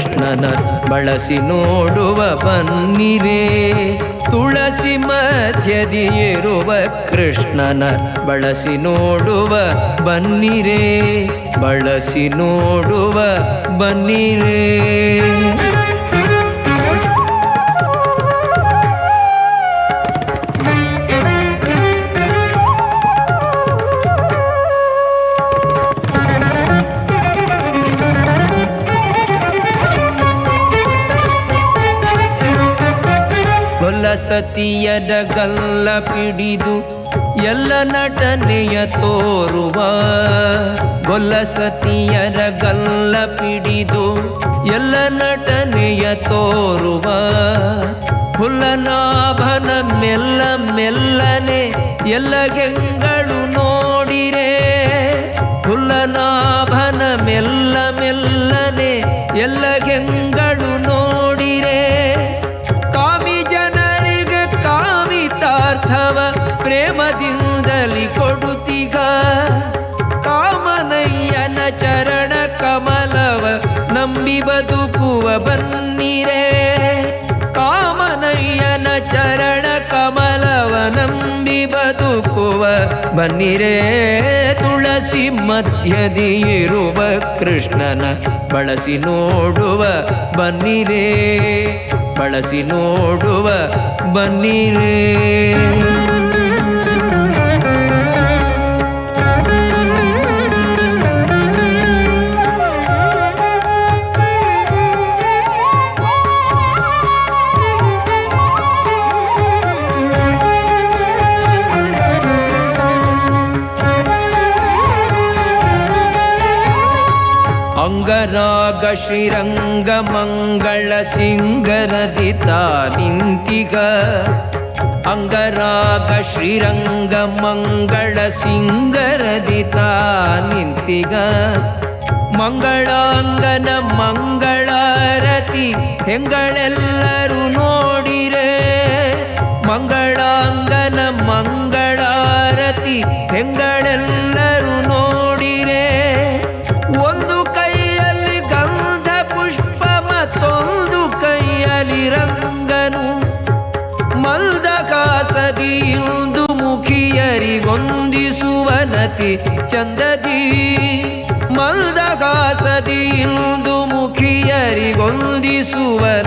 ಕೃಷ್ಣನ ಬಳಸಿ ನೋಡುವ ಬನ್ನಿರೆ. ತುಳಸಿ ಮಧ್ಯದಿಯಿರುವ ಕೃಷ್ಣನ ಬಳಸಿ ನೋಡುವ ಬನ್ನಿರೆ. ಬಳಸಿ ನೋಡುವ ಬನ್ನಿರೇ. ಗೊಲ್ಲ ಸತಿಯದ ಗಲ್ಲ ಪಿಡಿದು ಎಲ್ಲ ನಟನೆಯ ತೋರುವ. ಗೊಲ್ಲ ಸತಿಯರ ಗಲ್ಲ ಪಿಡಿದು ಎಲ್ಲ ನಟನೆಯ ತೋರುವ. ಹುಲ್ಲನಾಭನ ಮೆಲ್ಲ ಮೆಲ್ಲನೆ ಎಲ್ಲ ಗೆಂಗಳು ನೋಡಿರೆ. ಹುಲ್ಲನಾಭನ ಮೆಲ್ಲ ಮೆಲ್ಲನೆ ಎಲ್ಲ ಗೆಂಗಳು ಬನ್ನಿರೇ ತುಳಸಿ ಮಧ್ಯದಿ ಇರುವ ಕೃಷ್ಣನ ಬಳಸಿ ನೋಡುವ ಬನ್ನಿರೇ ಬಳಸಿ ನೋಡುವ ಬನ್ನಿರೇ. ಅಂಗರಾಗ ಶ್ರೀರಂಗ ಮಂಗಳ ಸಿಂಗರದಿತ ನಿಂತಿಗ ಅಂಗರಾಗ ಶ್ರೀರಂಗ ಮಂಗಳ ಸಿಂಗರದಿತ ನಿಂತಿಗ ಮಂಗಳಾಂಗನ ಮಂಗಳಾರತಿ ಹೆಂಗಳೆಲ್ಲರೂ ನತಿ ಚಂದದಿ, ಮಲ್ದಹಾಸದಿ ಇಂದು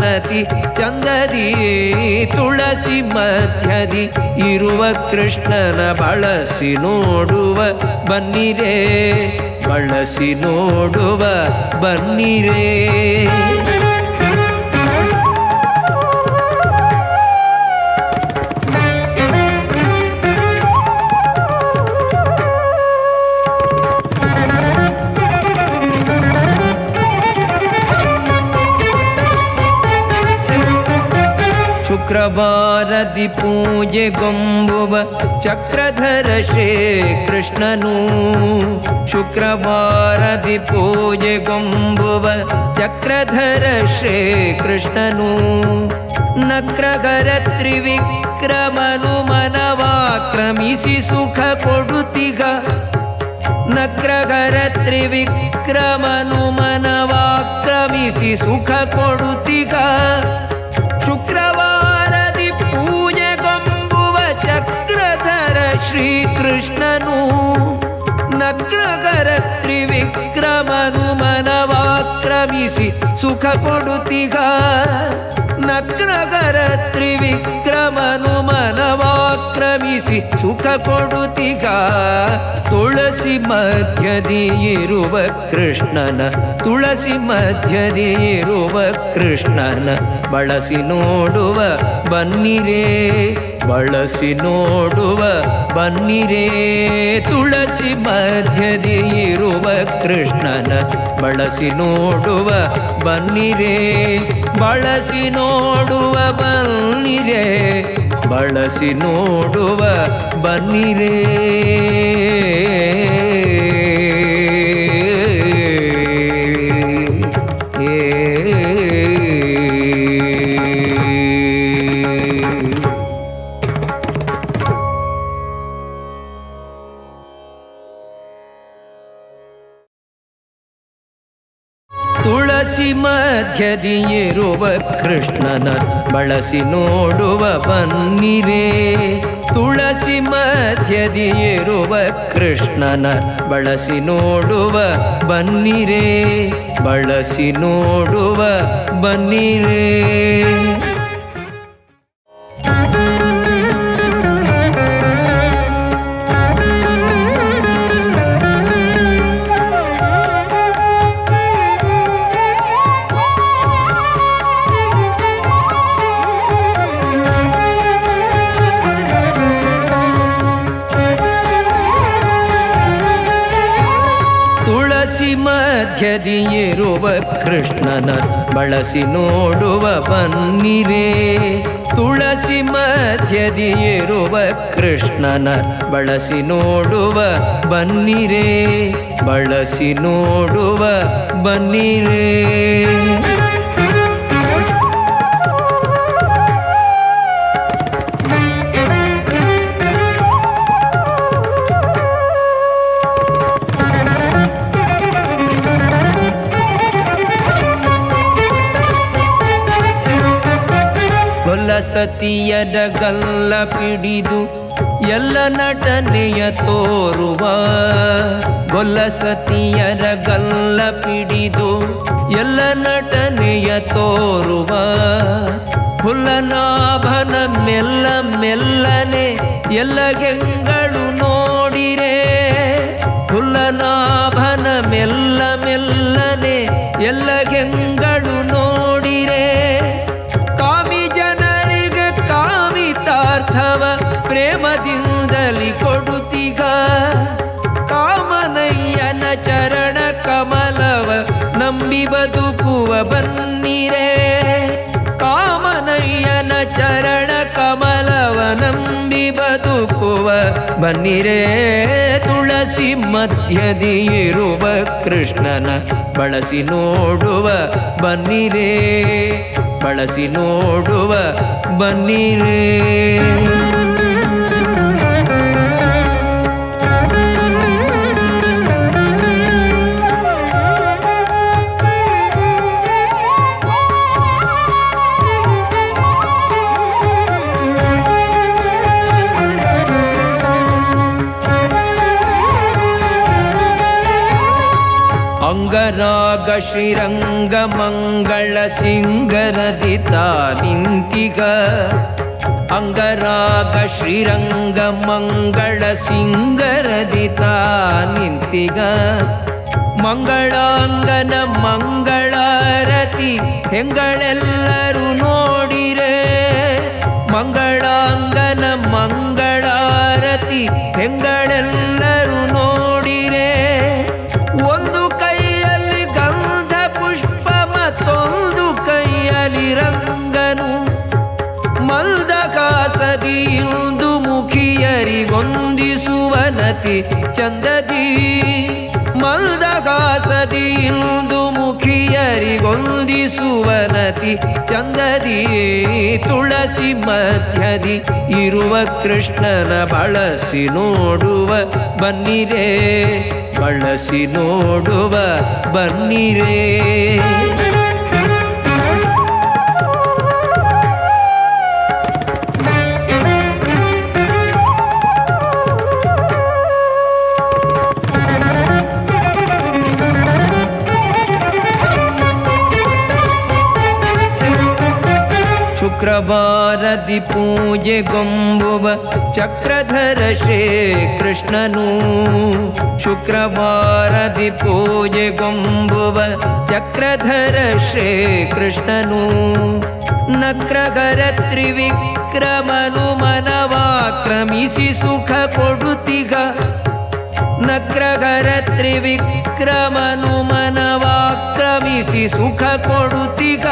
ನತಿ ಚಂದದಿ, ತುಳಸಿ ಮಧ್ಯದಿ ಇರುವ ಕೃಷ್ಣನ ಬಳಸಿ ನೋಡುವ ಬನ್ನಿರೇ, ಬಳಸಿ ನೋಡುವ ಬನ್ನಿರೇ. ಶುಕ್ರವಾರದಿ ಪೂಜೆಗೊಂಬುವ ಚಕ್ರಧರ ಶ್ರೀ ಕೃಷ್ಣನು ಶುಕ್ರವಾರದಿ ಪೂಜೆಗೊಂಬುವ ಚಕ್ರಧರ ಶ್ರೀ ಕೃಷ್ಣನು ನಕ್ರಗರ ತ್ರಿವಿಕ್ರಮನು ಮನವಾಕ್ರಮಿಸಿ ಸುಖ ಕೊಡುತ್ತಿಗ ನಕ್ರಗರ ತ್ರಿವಿಕ್ರಮನು ಮನವಾಕ್ರಮಿಸಿ ಸುಖ ಕೊಡುತ್ತಿಗ ಶುಕ್ರವಾರದಿ ಮನವಾಕ್ರಮಿಸಿ ಸುಖ ಕೊಡುತ್ತಿಗ. ನಕ್ರಗರ ತ್ರಿವಿಕ್ರಮನು ಮನವಾಕ್ರಮಿಸಿ ಸುಖ ಕೊಡುತ್ತಿಗ? ತುಳಸಿ ಮಧ್ಯದಿ ಇರುವ ಕೃಷ್ಣನ, ತುಳಸಿ ಮಧ್ಯದಿ ಇರುವ ಕೃಷ್ಣನ ಬಳಸಿ ನೋಡುವ, ಬನ್ನಿರೇ, ಬಳಸಿ ನೋಡುವ, ಬನ್ನಿರೇ. ತುಳಸಿ ಮಧ್ಯದಿ ಇರುವ ಕೃಷ್ಣನ ಬಳಸಿ ನೋಡುವ, ಬನ್ನಿರೇ, ಬಳಸಿ ನೋಡುವ, ಬನ್ನಿರೇ. ಬಳಸಿ ನೋಡುವ ಬನ್ನಿರೇ. ಮಧ್ಯದಿ ಇರುವ ಕೃಷ್ಣನ ಬಳಸಿ ನೋಡುವ ಬನ್ನಿರೇ. ತುಳಸಿ ಮಧ್ಯದಿ ಇರುವ ಕೃಷ್ಣನ ಬಳಸಿ ನೋಡುವ ಬನ್ನಿರೇ. ಬಳಸಿ ನೋಡುವ ಬನ್ನಿರೇ. ಮಧ್ಯದಿ ಇರುವ ಕೃಷ್ಣನ ಬಳಸಿ ನೋಡುವ ಬನ್ನಿರೇ. ತುಳಸಿ ಮಧ್ಯದಿಯಿರುವ ಕೃಷ್ಣನ ಬಳಸಿ ನೋಡುವ ಬನ್ನಿರೇ. ಬಳಸಿ ನೋಡುವ ಬನ್ನಿರೇ. ಸತಿಯದ ಗಲ್ಲ ಪಿಡಿದು ಎಲ್ಲ ನಟನೆಯ ತೋರುವ. ಗೊಲ್ಲ ಸತಿಯರ ಗಲ್ಲ ಪಿಡಿದು ಎಲ್ಲ ನಟನೆಯ ತೋರುವ. ಹುಲ್ಲನಾಭನ ಮೆಲ್ಲ ಮೆಲ್ಲನೆ ಎಲ್ಲ ಗೆಂಗಳು ನೋಡಿರೆ. ಹುಲ್ಲನಾಭನ ಮೆಲ್ಲ ಮೆಲ್ಲನೆ ಎಲ್ಲ ಗೆಂಗಳು ಬನ್ನಿರೇ ತುಳಸಿ ಮಧ್ಯದಿ ಇರುವ ಕೃಷ್ಣನ ಬಳಸಿ ನೋಡುವ ಬನ್ನಿರೇ ಬಳಸಿ ನೋಡುವ ಬನ್ನಿರೇ. ಅಂಗರಾಗ ಶ್ರೀರಂಗ ಮಂಗಳ ಸಿಂಗರದಿ ನಿಂತಿಗ ಅಂಗರಾಗ ಶ್ರೀರಂಗ ಮಂಗಳ ಸಿಂಗರದಿ ನಿಂತಿಗ ಮಂಗಳಾಂಗನ ಮಂಗಳಾರತಿ ಹೆಂಗಳೆಲ್ಲರೂ ನೋಡಿರೆ ಮಂಗಳಾಂಗನ ಮಂಗಳಾರತಿ ಹೆಂಗಳೆಲ್ಲರೂ ನೋಡಿರೆ ಮುಖಿಯರಿಗೊಂದಿಸುವನತಿ ಚಂದದಿ ಹೊಂದಿಸುವ ನತಿ ಚಂದದಿ ತುಳಸಿ ಮಧ್ಯದಿ ಇರುವ ಕೃಷ್ಣನ ಬಳಸಿ ನೋಡುವ ಬನ್ನಿರೇ, ಬಳಸಿ ನೋಡುವ ಬನ್ನಿರೇ. ಶುಕ್ರವಾರದಿ ಪೂಜೆಗೊಂಬುವ ಚಕ್ರಧರ ಶ್ರೀ ಕೃಷ್ಣನು ಶುಕ್ರವಾರದಿ ಪೂಜೆಗೊಂಬುವ ಚಕ್ರಧರ ಶ್ರೀ ಕೃಷ್ಣನು ನಕ್ರಗರ ತ್ರಿವಿಕ್ರಮನು ಮನವಾಕ್ರಮಿಸಿ ಸುಖ ಕೊಡುತ್ತಿಗ ನಕ್ರಗರ ತ್ರಿವಿಕ್ರಮನು ಮನವಾಕ್ರಮಿಸಿ ಸುಖ ಕೊಡುತ್ತಿಗ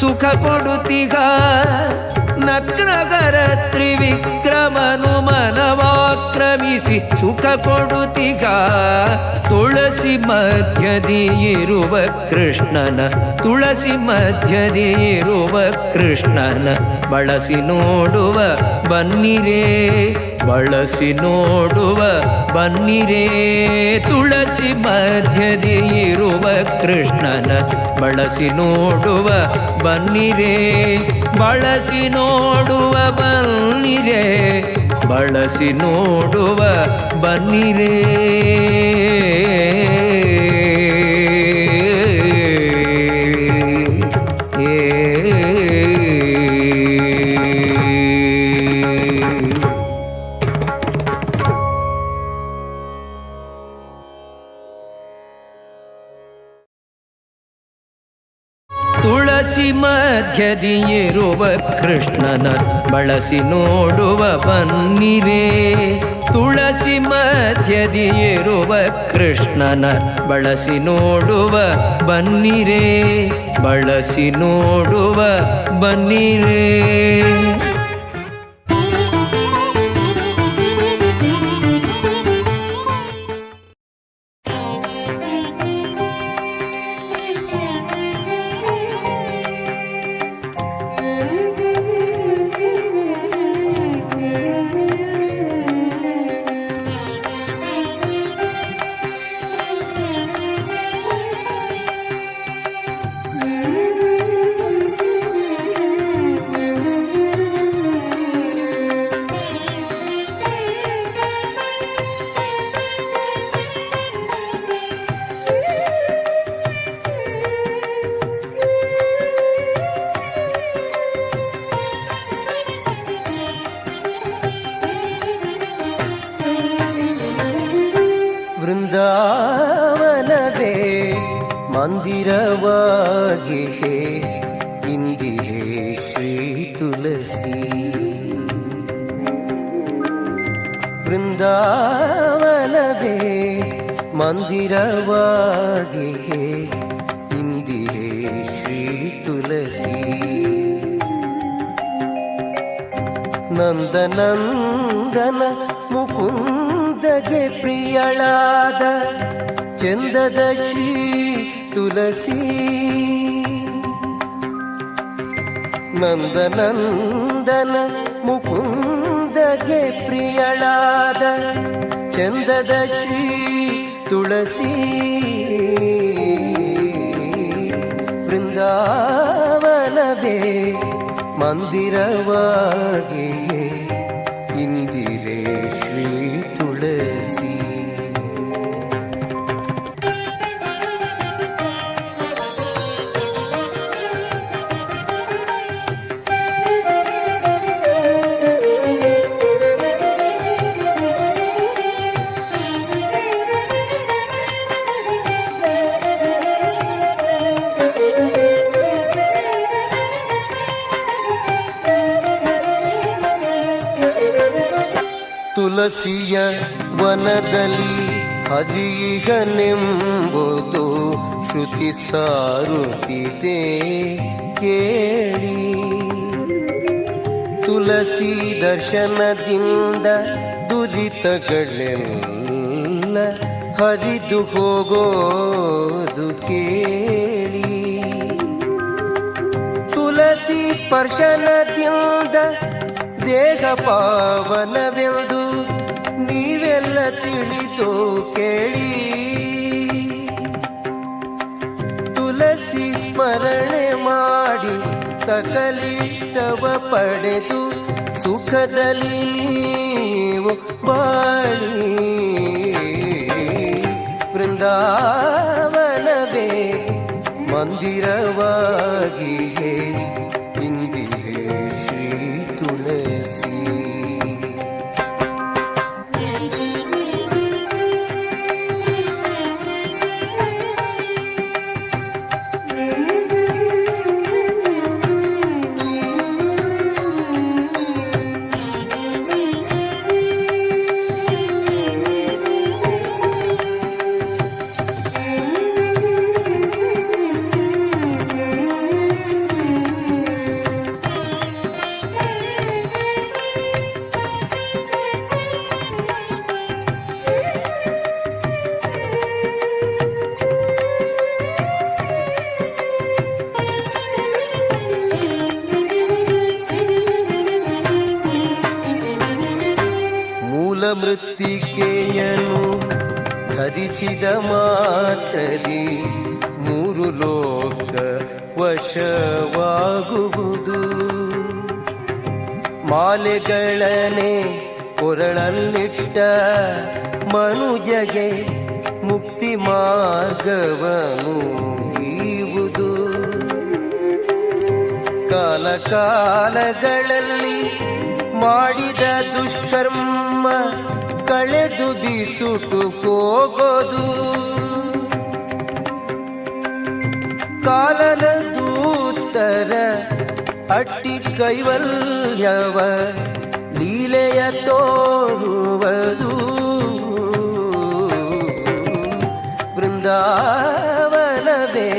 ಸುಖ ಕೊಡುತ್ತಿಗ? ನಕ್ರಗರ ತ್ರಿವಿಕ್ರಮನು ಮನವಾಕ್ರಮಿಸಿ ಸುಖ ಕೊಡುತ್ತಿಗ? ತುಳಸಿ ಮಧ್ಯದಿ ಇರುವ ಕೃಷ್ಣನ, ತುಳಸಿ ಮಧ್ಯದಿ ಇರುವ ಕೃಷ್ಣನ ಬಳಸಿ ನೋಡುವ ಬನ್ನಿರೇ, ಬಳಸಿ ನೋಡುವ ಬನ್ನಿರೇ ತುಳಸಿ ಮಧ್ಯದಿ ಇರುವ ಕೃಷ್ಣನ ಬಳಸಿ ನೋಡುವ ಬನ್ನಿರೇ ಬಳಸಿ ನೋಡುವ ಬನ್ನಿರೇ ಬಳಸಿ ನೋಡುವ ಬನ್ನಿರೇ. ಮಧ್ಯದಿ ಇರುವ ಕೃಷ್ಣನ ಬಳಸಿ ನೋಡುವ ಬನ್ನಿರೇ. ತುಳಸಿ ಮಧ್ಯದಿ ಇರುವ ಕೃಷ್ಣನ ಬಳಸಿ ನೋಡುವ ಬನ್ನಿರೇ. ಬಳಸಿ ನೋಡುವ ಬನ್ನಿರೇ. ವೃಂದಾವನವೇ ಮಂದಿರವಾಗಿ ಹೇ ಇಂದಿರೇ ಶ್ರೀ ತುಳಸಿ ನಂದನಂದನ ಮುಕುಂದಗೆ ಪ್ರಿಯಳಾದ ಚಂದದ ಶ್ರೀ ತುಳಸಿ ನಂದನಂದನ ಪ್ರಿಯಳಾದ ಚಂದದ ಶ್ರೀ ತುಳಸಿ ವೃಂದಾವನವೇ ಮಂದಿರವಾಗಿ ಇಂದಿರೇ ತುಳಸಿಯ ವನದಲ್ಲಿ ಹದಿಗನೆಂಬುದು ಶ್ರುತಿ ಸಾರುತ್ತಿದೆ ಕೇಳಿ. ತುಳಸಿ ದರ್ಶನದಿಂದ ದುರಿತಗಳೆಲ್ಲ ಹರಿದು ಹೋಗೋದು ಕೇಳಿ. ತುಳಸಿ ಸ್ಪರ್ಶನದಿಂದ ದೇಹ ಪಾವನವೆಂದು ತಿಳಿದು ಕೇಳಿ. ತುಳಸಿ ಸ್ಮರಣೆ ಮಾಡಿ ಸಕಲಿಷ್ಟವ ಪಡೆದು ಸುಖದಲ್ಲಿ ನೀವು ಬಾಳಿ. ವೃಂದಾವನವೇ ಮಂದಿರವಾಗಿಯೇ ಧರಿಸಿದ ಮಾತ್ರದಿ ಮೂರು ಲೋಕ ವಶವಾಗುವುದು. ಮಾಲೆಗಳನೆ ಕೊರಳಲ್ಲಿಟ್ಟ ಮನುಜಗೆ ಮುಕ್ತಿ ಮಾರ್ಗವನು ಈವುದು ಕಾಲಕಾಲಗಳಲ್ಲಿ ಮಾಡಿದ ದುಷ್ಕರ್ಮ ಕಳೆದು ಬಿಸುಟು ಹೋಗೋದು. ಕಾಲದ ದೂತರ ಅಟ್ಟಿ ಕೈವಲ್ಯವ ಲೀಲೆಯ ತೋರುವುದು. ಬೃಂದಾವನವೇ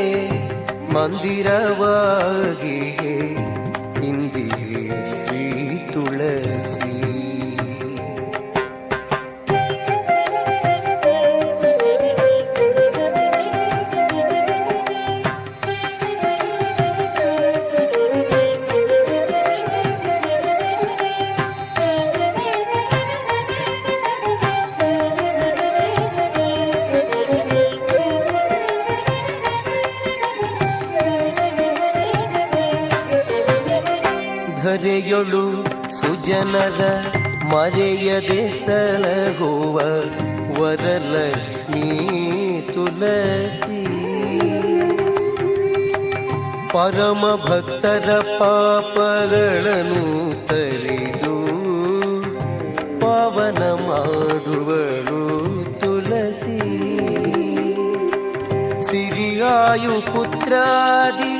ಮಂದಿರವಾಗಿ ಹಿಂದಿ ಶ್ರೀ ತುಳಸಿ. ಸಲಗುವ ವರಲಕ್ಷ್ಮೀ ತುಳಸಿ ಪರಮ ಭಕ್ತರ ಪಾಪಗಳನ್ನು ತರಿದು ಪಾವನ ಮಾಡುವಳು ತುಳಸಿ ಸಿರಿಯಾಯು ಪುತ್ರಾದಿ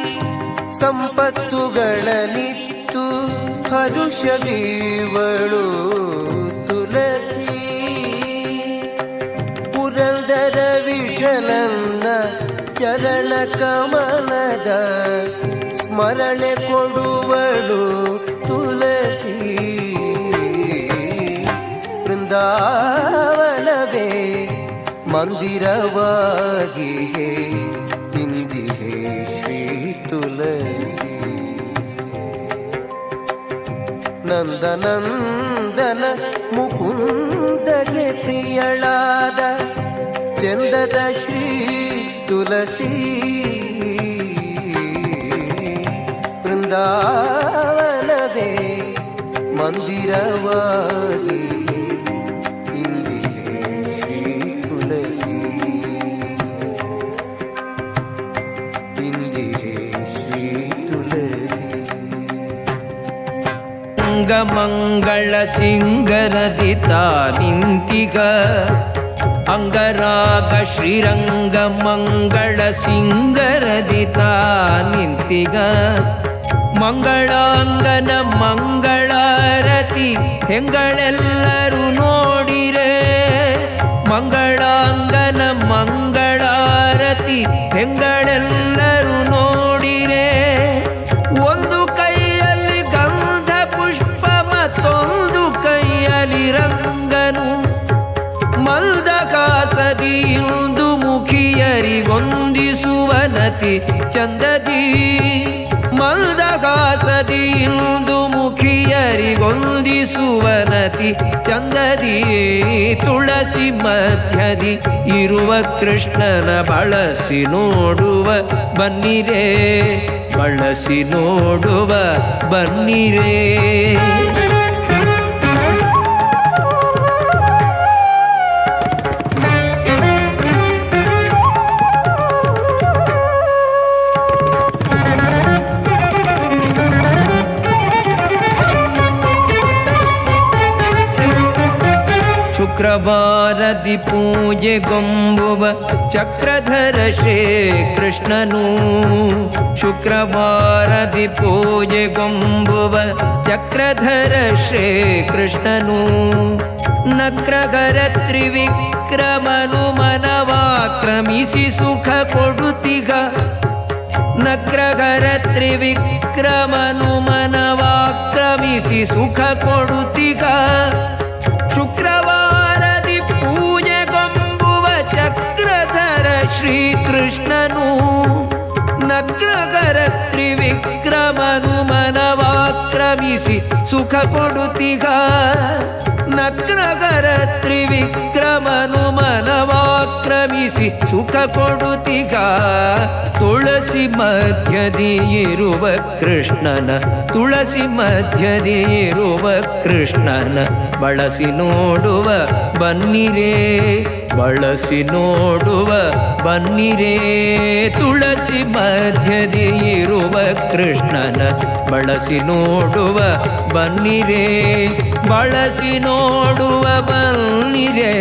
ಸಂಪತ್ತುಗಳನಿತ್ತು ಹರುಷವೀವಳು ವಿಠಲನ್ನ ಚರಣ ಕಮಲದ ಸ್ಮರಣೆ ಕೊಡುವಳು ತುಳಸಿ ಬೃಂದಾವನವೇ ಮಂದಿರವಾಗಿ ಶ್ರೀ ತುಳಸಿ ನಂದನಂದನ ಮುಕುಂದಗೆ ಪ್ರಿಯಳಾದ ಚಂದದ ಶ್ರೀ ತುಳಸಿ ಬೃಂದಾವನವೇ ಮಂದಿರವಾಗಿ ಇಂದಿಗೆ ಶ್ರೀ ತುಳಸಿ ಇಂದಿಗೆ ಶ್ರೀ ತುಳಸಿ ಅಂಗಮಂಗಳ ಸಿಂಗರದಿ ನಿಂತಿಗ ಅಂಗರಾಗ ಶ್ರೀರಂಗ ಮಂಗಳ ಸಿಂಗರದಿ ನಿಂತಿಗ ಮಂಗಳಾಂಗನ ಮಂಗಳಾರತಿ ಹೆಂಗಳೆಲ್ಲರೂ ನೋಡಿರೆ ಮುಖಿಯರಿಗೊಂದಿಸುವನತಿ ಚಂದದಿ ಮಲ್ದಕಾಸದಿಯುಂದು ಮುಖಿಯರಿಗೊಂದಿಸುವನತಿ ಚಂದದಿ ತುಳಸಿ ಮಧ್ಯದಿ ಇರುವ ಕೃಷ್ಣನ ಬಳಸಿ ನೋಡುವ ಬನ್ನಿರೇ, ಬಳಸಿ ನೋಡುವ ಬನ್ನಿರೇ. ಶುಕ್ರವಾರದಿ ಪೂಜೆಗೊಂಬುವ ಚಕ್ರಧರ ಶ್ರೀ ಕೃಷ್ಣನು ಶುಕ್ರವಾರದಿ ಪೂಜೆಗೊಂಬುವ ಚಕ್ರಧರ ಶ್ರೀ ಕೃಷ್ಣನು ನಕ್ರಗರ ತ್ರಿವಿಕ್ರಮನು ಮನವಾಕ್ರಮಿಸಿ ಸುಖ ಕೊಡುತ್ತಿಗ ನಕ್ರಗರ ತ್ರಿವಿಕ್ರಮನು ಮನವಾಕ್ರಮಿಸಿ ಸುಖ ಕೊಡುತ್ತಿಗ ಶುಕ್ರವಾರದಿ ಮನವಾಕ್ರಮಿಸಿ ಸುಖ ಕೊಡುತ್ತಿಗ. ನಗ್ನಗರ ತ್ರಿವಿಕ್ರಮನು ಮನವಾಕ್ರಮಿಸಿ ಸುಖ ಕೊಡುತ್ತಿಗ? ತುಳಸಿ ಮಧ್ಯದಿ ಇರುವ ಕೃಷ್ಣನ, ತುಳಸಿ ಮಧ್ಯದಿ ಇರುವ ಕೃಷ್ಣನ, ಬಳಸಿ ನೋಡುವ ಬನ್ನಿರೇ, ಬಳಸಿ ನೋಡುವ ಬನ್ನಿರೇ. ತುಳಸಿ ಮಧ್ಯದಿ ಇರುವ ಕೃಷ್ಣನ, ಬಳಸಿ ನೋಡುವ ಬನ್ನಿರೇ, ಬಳಸಿ ನೋಡುವ ಬನ್ನಿರೇ,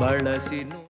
ಬಳಸಿ